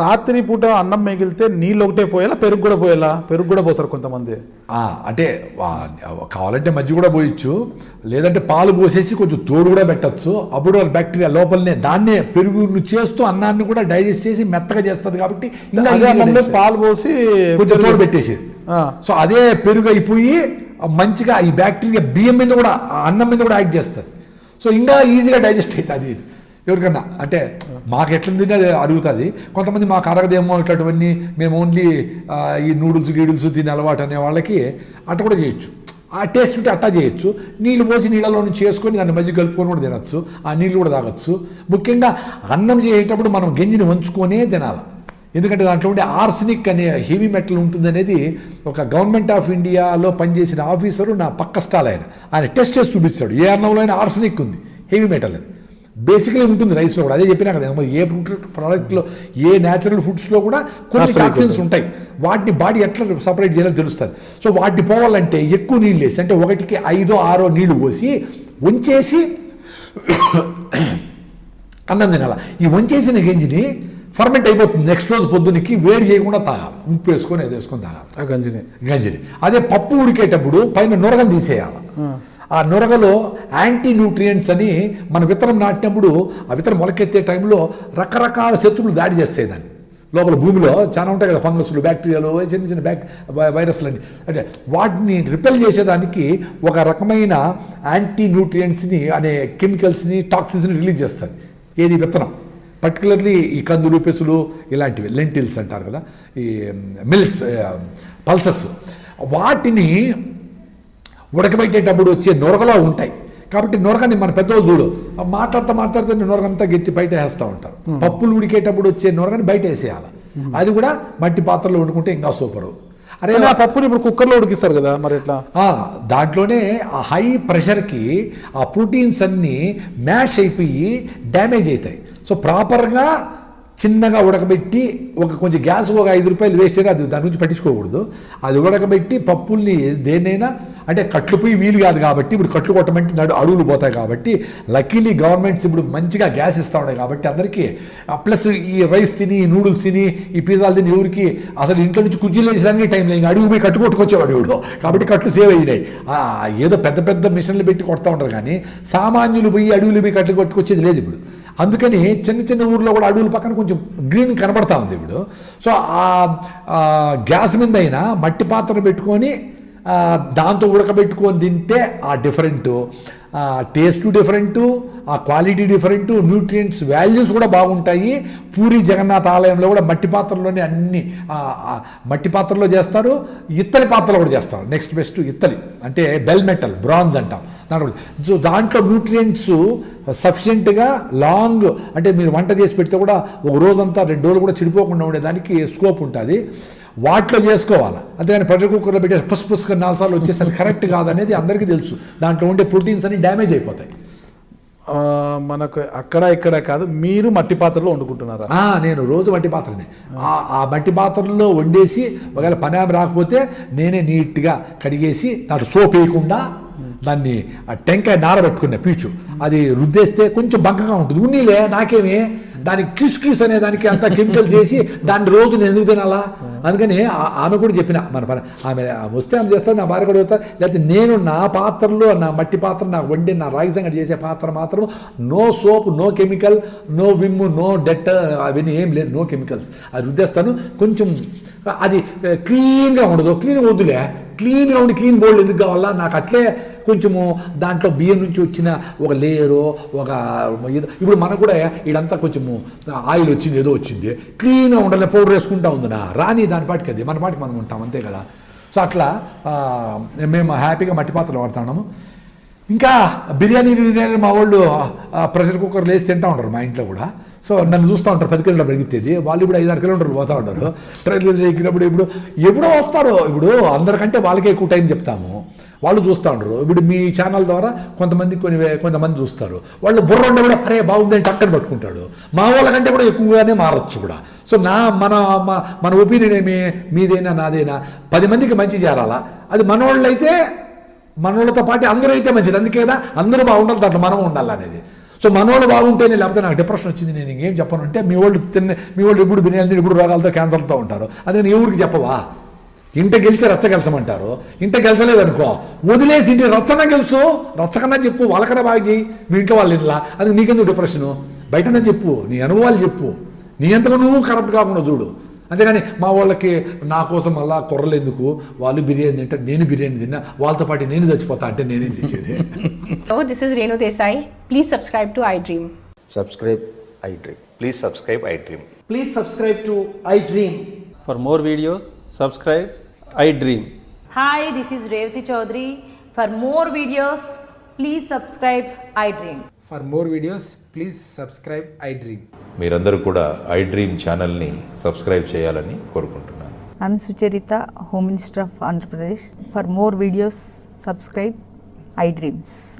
రాత్రి పూట అన్నం మిగిలితే నీళ్ళు ఒకటే పోయేలా పెరుగు కూడా పోయేలా? పెరుగు కూడా పోసారు కొంతమంది. అంటే కావాలంటే మజ్జిగ కూడా పోయొచ్చు లేదంటే పాలు పోసేసి కొంచెం తోడు కూడా పెట్టచ్చు. అప్పుడు బ్యాక్టీరియా లోపలనే దాన్నే పెరుగును చేస్తూ అన్నాన్ని కూడా డైజెస్ట్ చేసి మెత్తగా చేస్తుంది కాబట్టి అన్నంలో పాలు పోసి కొంచెం తోడు పెట్టేసేది. సో అదే పెరుగు అయిపోయి మంచిగా ఈ బ్యాక్టీరియా బియ్యం మీద కూడా అన్నం మీద కూడా యాక్ట్ చేస్తుంది. సో ఇంకా ఈజీగా డైజెస్ట్ అవుతుంది అది. ఎవరికన్నా? అంటే మాకు ఎట్లా అది అడుగుతుంది. కొంతమంది మాకు అరగదేమో ఇట్లాంటివన్నీ మేము ఓన్లీ ఈ నూడిల్స్ గీడిల్స్ తినే అలవాటు అనే వాళ్ళకి అట్ట కూడా చేయొచ్చు. ఆ టేస్ట్ ఉంటే అట్టా చేయొచ్చు. నీళ్ళు పోసి నీళ్ళలో నుంచి చేసుకొని దాన్ని మధ్య కలుపుకొని కూడా తినచ్చు. ఆ నీళ్ళు కూడా తాగొచ్చు. ముఖ్యంగా అన్నం చేసేటప్పుడు మనం గంజిని వంచుకొనే తినాలి. ఎందుకంటే దాంట్లో ఉండే ఆర్సనిక్ అనే హెవీ మెటల్ ఉంటుందనేది ఒక గవర్నమెంట్ ఆఫ్ ఇండియాలో పనిచేసిన ఆఫీసరు నా పక్క స్టాల్ ఆయన. ఆయన టెస్ట్ చేసి చూపించాడు. ఏ అన్నంలో అయినా ఆర్సనిక్ ఉంది. హెవీ మెటల్ అది. బేసికలీ ఉంటుంది రైస్లో కూడా. అదే చెప్పినా కదా ఏ ప్రోడక్ట్లో ఏ న్యాచురల్ ఫుడ్స్లో కూడా కొన్ని టాక్సిన్స్ ఉంటాయి. వాటిని బాడీ ఎట్లా సపరేట్ చేయాలో తెలుస్తుంది. సో వాటిని పోవాలంటే ఎక్కువ నీళ్ళు వేసి అంటే ఒకటికి ఐదో ఆరో నీళ్ళు పోసి ఉంచేసి అన్నం తినాలి. ఈ వంచేసిన గంజిని ఫర్మెంట్ అయిపోతుంది. నెక్స్ట్ రోజు పొద్దున్నకి వేడి చేయకుండా తాగాలి. ఉప్పు వేసుకొని అది వేసుకొని తాగాలి. గంజిని. గంజిని. అదే పప్పు ఉడికేటప్పుడు పైన నొరగను తీసేయాలి. ఆ నొరగలో యాంటీ న్యూట్రియంట్స్ అని మన విత్తనం నాటినప్పుడు ఆ విత్తనం మొలకెత్తే టైంలో రకరకాల శత్రువులు దాడి చేస్తాయి దాన్ని లోపల భూమిలో చాలా ఉంటాయి కదా ఫంగస్లు బ్యాక్టీరియాలు చిన్న చిన్న బ్యాక్ వైరస్లు అని అంటే వాటిని రిపెల్ చేసేదానికి ఒక రకమైన యాంటీ న్యూట్రియంట్స్ని అనే కెమికల్స్ని టాక్సిన్స్ని రిలీజ్ చేస్తుంది ఏది? విత్తనం. పర్టికులర్లీ ఈ కందులు పెసులు ఇలాంటివి లెంటిల్స్ అంటారు కదా ఈ మిల్క్స్ పల్సస్. వాటిని ఉడకబెట్టేటప్పుడు వచ్చే నొరగలో ఉంటాయి. కాబట్టి నొరగని మన పెద్దోళ్ళు చూడు మాట్లాడుతూ మాట్లాడుతూ నొరగంతా గెత్తి బయట వేస్తూ ఉంటారు. పప్పులు ఉడికేటప్పుడు వచ్చే నొరగని బయట వేసేయాలి. అది కూడా మట్టి పాత్రలో వండుకుంటే ఇంకా సూపరు. అరే ఆ పప్పుని ఇప్పుడు కుక్కర్లో ఉడికిస్తారు కదా మరి ఎట్లా? దాంట్లోనే ఆ హై ప్రెషర్కి ఆ ప్రోటీన్స్ అన్నీ మ్యాష్ అయిపోయి డ్యామేజ్ అవుతాయి. సో ప్రాపర్గా చిన్నగా ఉడకబెట్టి ఒక కొంచెం గ్యాస్ ఒక ఐదు రూపాయలు వేస్ట్ అయితే అది దాని గురించి పట్టించుకోకూడదు. అది ఉడకబెట్టి పప్పుల్ని దేన్నైనా అంటే కట్లు పోయి వీలు కాదు కాబట్టి ఇప్పుడు కట్లు కొట్టమంటే నాడు అడుగులు పోతాయి కాబట్టి లక్కీలీ గవర్నమెంట్స్ ఇప్పుడు మంచిగా గ్యాస్ ఇస్తూ ఉన్నాయి కాబట్టి అందరికీ ప్లస్ ఈ రైస్ తిని ఈ నూడిల్స్ తిని ఈ పిజ్జాలు తిని ఎవరికి అసలు ఇంట్లో నుంచి కుర్చీలు వేసేదానికి టైం లేదు. అడుగు పోయి కట్టు కొట్టుకొచ్చేవాడు ఎవడు? కాబట్టి కట్లు సేవ్ అయినాయి. ఏదో పెద్ద పెద్ద మిషన్లు పెట్టి కొడతా ఉంటారు కానీ సామాన్యులు పోయి అడుగులు పోయి కట్లు కొట్టుకొచ్చేది లేదు ఇప్పుడు. అందుకని చిన్న చిన్న ఊర్లో కూడా అడవుల పక్కన కొంచెం గ్రీన్ కనబడతా ఉంది ఇప్పుడు సో ఆ గ్యాస్ మీద అయినా మట్టి పాత్ర పెట్టుకొని దాంతో ఉడకబెట్టుకొని తింటే ఆ డిఫరెంట్ టేస్ట్ డిఫరెంట్ ఆ క్వాలిటీ డిఫరెంట్ న్యూట్రియంట్స్ వాల్యూస్ కూడా బాగుంటాయి. పూరి జగన్నాథ ఆలయంలో కూడా మట్టి పాత్రలోనే అన్ని మట్టి పాత్రలో చేస్తారు. ఇత్తడి పాత్రలో కూడా చేస్తారు. నెక్స్ట్ బెస్ట్ ఇత్తడి అంటే బెల్ మెటల్ బ్రాంజ్ అంటాం. దాంట్లో సో దాంట్లో న్యూట్రియంట్స్ సఫిషియెంట్గా లాంగ్ అంటే మీరు వంట చేసి పెడితే కూడా ఒక రోజంతా రెండు రోజులు కూడా చెడిపోకుండా ఉండేదానికి స్కోప్ ఉంటుంది. వాటిలో చేసుకోవాలి? అంతేగాని ప్రెషర్ కుక్కర్లో పెట్టే పుస్ పుస్గా నాలుగు సార్లు వచ్చేసరికి కరెక్ట్ కాదనేది అందరికీ తెలుసు. దాంట్లో ఉండే ప్రోటీన్స్ అన్ని డ్యామేజ్ అయిపోతాయి. మనకు అక్కడ ఇక్కడ కాదు మీరు మట్టి పాత్రలో వండుకుంటున్నారా? నేను రోజు మట్టి పాత్రనే. ఆ మట్టి పాత్రలో వండేసి ఒకవేళ పని ఆమె రాకపోతే నేనే నీట్గా కడిగేసి దాంట్లో సోప్ వేయకుండా దాన్ని ఆ టెంకాయ నారబెట్టుకున్న పీచు. అది రుద్దేస్తే కొంచెం బంకగా ఉంటుంది. ఉన్నీలే నాకేమి? దానికి కిస్ కిస్ అనే దానికి అంత కెమికల్స్ చేసి దాన్ని రోజు నేను ఎందుకు తినాలా? అందుకని ఆ- ఆమె కూడా చెప్పిన మన పని ఆమె వస్తే ఆమె చేస్తారు నా భార్య కూడా చెప్తాను లేకపోతే నేను నా పాత్రలో నా మట్టి పాత్ర నాకు వండి నా రాగి సంగటి చేసే పాత్ర మాత్రం no soap no chemical no Vim no debt అవన్నీ ఏం లేదు నో కెమికల్స్. అది రుద్దేస్తాను. కొంచెం అది క్లీన్గా ఉండదు. క్లీన్గా వద్దులే. క్లీన్గా ఉండి క్లీన్ బోల్డ్ ఎందుకు కావాలా? నాకు అట్లే కొంచెము దాంట్లో బియ్యం నుంచి వచ్చిన ఒక లేయరు ఒక ఇప్పుడు మనకు కూడా ఇదంతా కొంచెము ఆయిల్ వచ్చింది ఏదో వచ్చింది. క్లీన్గా ఉండాలి పౌడర్ వేసుకుంటా ఉందినా. రాని దాని పాటికి అది మన పాటికి మనం ఉంటాం అంతే కదా. సో అట్లా మేము హ్యాపీగా మట్టి పాత్రలు వాడుతున్నాము. ఇంకా బిర్యానీ బిర్యానీ మా వాళ్ళు ప్రెషర్ కుక్కర్లు వేసి తింటా ఉంటారు మా ఇంట్లో కూడా. సో నన్ను చూస్తూ ఉంటారు పది కిలోమీటర్ పెరిగితేది వాళ్ళు ఇప్పుడు ఐదారు కిలోమీటర్లు పోతూ ఉంటారు. ట్రైన్లు ఎక్కినప్పుడు ఇప్పుడు ఎప్పుడో వస్తారు. ఇప్పుడు అందరికంటే వాళ్ళకే ఎక్కువ టైం చెప్తాము. వాళ్ళు చూస్తూ ఉంటారు. ఇప్పుడు మీ ఛానల్ ద్వారా కొంతమంది కొన్ని కొంతమంది చూస్తారు. వాళ్ళు బుర్ర ఉండే కూడా అరే బాగుందని టక్కన పట్టుకుంటాడు. మా వాళ్ళకంటే కూడా ఎక్కువగానే మారచ్చు కూడా. సో నా మన మన- ఒపీనియన్ ఏమి? మీదైనా నాదైనా? పది మందికి మంచి చేరాలా? అది మనోళ్ళైతే మనోళ్ళతో పాటు అందరూ అయితే మంచిది. అందుకే కదా అందరూ బాగుండాలి దాంట్లో మనం ఉండాలి అనేది సో మనోళ్ళు బాగుంటేనే లేకపోతే నాకు డిప్రెషన్ వచ్చింది నేను ఇంకేం చెప్పను అంటే మీ వాళ్ళు తిన్న మీ వాళ్ళు ఇప్పుడు బిర్యానీ ఇప్పుడు రోగాలతో క్యాన్సర్తో ఉంటారు. అదే నీ ఊరికి చెప్పవా? ఇంట గెలిచి రచ్చ గెలిచమంటారు. ఇంట గెలిచలేదు అనుకో వదిలేసి ఇంటి రచ్చన గెలుసు రచ్చకన్నా చెప్పు వాళ్ళకన్నా బాగా చేయి మీ ఇంట్లో వాళ్ళు ఇలా అది నీకెందుకు డిప్రెషను? బయటనే చెప్పు నీ అనుభవాలు చెప్పు. నీ ఎంతగా నువ్వు కరెక్ట్ కాకుండా చూడు. అంతేగాని మా వాళ్ళకి నా కోసం అలా కొర్రలు ఎందుకు? వాళ్ళు బిర్యానీ తింటారు నేను బిర్యానీ తిన్నా వాళ్ళతో పాటు నేను చచ్చిపోతా అంటే నేనేం చేసేది? Hello, this is Renu Desai. Please subscribe to iDream. subscribe iDream. Please subscribe iDream. Please subscribe to iDream. For more videos, subscribe I Dream. Hi, this is Revati Chaudhary. For more videos, please subscribe iDream. For more videos, please subscribe iDream. మీరందరూ కూడా I dream ఛానల్ని subscribe చేయాలని కోరుకుంటున్నాను I'm Sucharita, Home Minister of Andhra Pradesh. For more videos, subscribe iDreams.